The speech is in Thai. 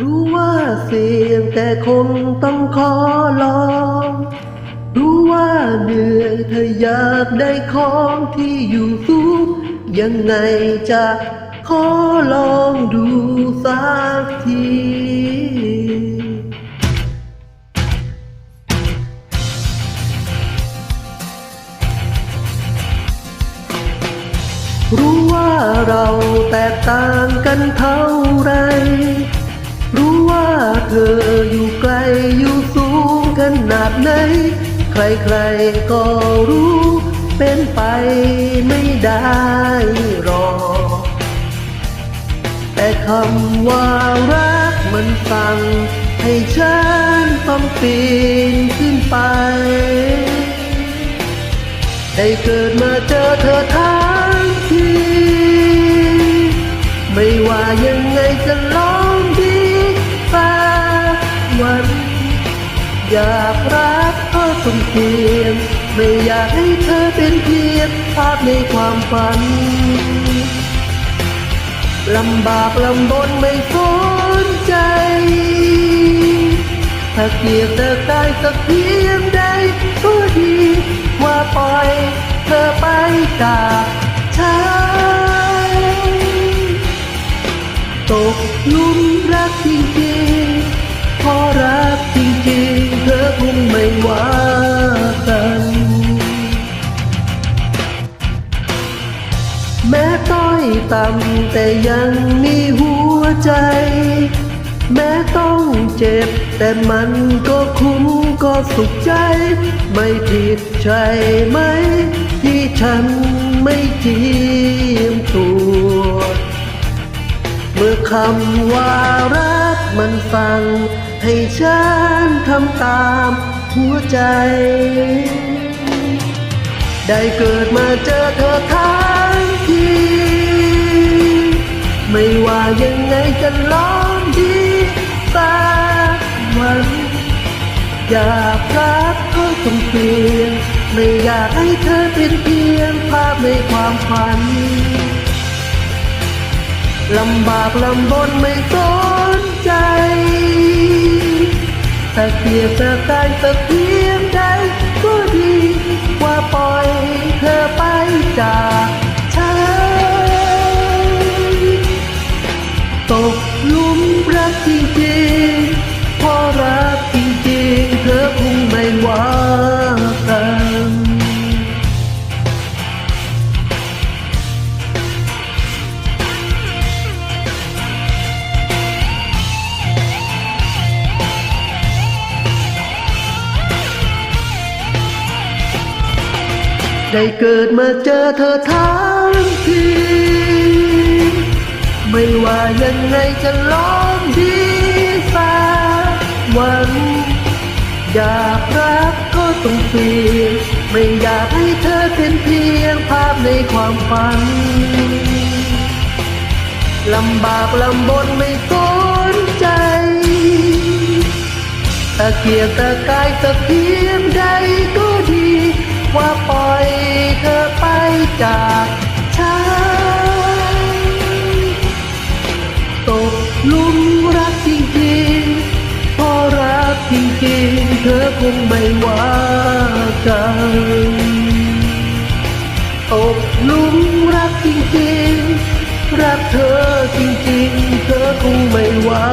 รู้ว่าเสี่ยงแต่คงต้องขอลอง รู้ว่าเหนื่อยเธออยากได้ของที่อยู่สูงยังไงจะขอลองดูสักทีรู้ว่าเราแตกต่างกันเท่าไร เธออยู่ไกลอยู่สูงขนาดไหน ใครๆก็รู้ เป็นไปไม่ได้หรอกแต่คำว่ารักมันสั่งให้ฉันต้องปีนขึ้นไปได้เกิดมาเจอเธอทั้งที ไม่ว่ายังไงจะ อยากรักก็ต้องเพียง ไม่อยากให้เธอเป็นเพียงภาพในความฝันลำบากลำบนไม่สนใจ ถ้าเกียดเธอได้สักเพียงใดก็ดี ว่าปล่อยเธอไปจาก แม้ต้อยต่ำแต่ยังมีหัวใจ แม้ต้องเจ็บ แต่มันก็คุ้มก็สุขใจ ไม่ผิดใช่ไหม ที่ฉันไม่เจียมตัว เมื่อคำว่ารักมันฟัง ให้ฉันทำตามหัวใจ ได้เกิดมาเจอเธอทั้ง ยังไงจะลองดีสักวัน อยากรักก็ต้องเปลี่ยน ไม่อยากให้เธอเป็นเพียงภาพในความฝันลำบากลำบนไม่สนใจแต่เกียบแต่กายสักเพียงใด ได้เกิดมาเจอเธอทั้งที ไม่ว่ายังไงจะลองดีสักวันอยากรักก็ต้องเปลี่ยนไม่อยากให้เธอเป็นเพียงภาพในความฝันลำบากลำบนไม่สนใจตะเกียกตะกายสักเพียงใดก็ดีว่าปอยเธอไป จากฉันตกหลุมรักจริงๆเพราะรักจริงๆ เธอคงไม่ว่ากันตกลุมรักจริงๆ รักเธอจริงๆ เธอคงไม่ว่า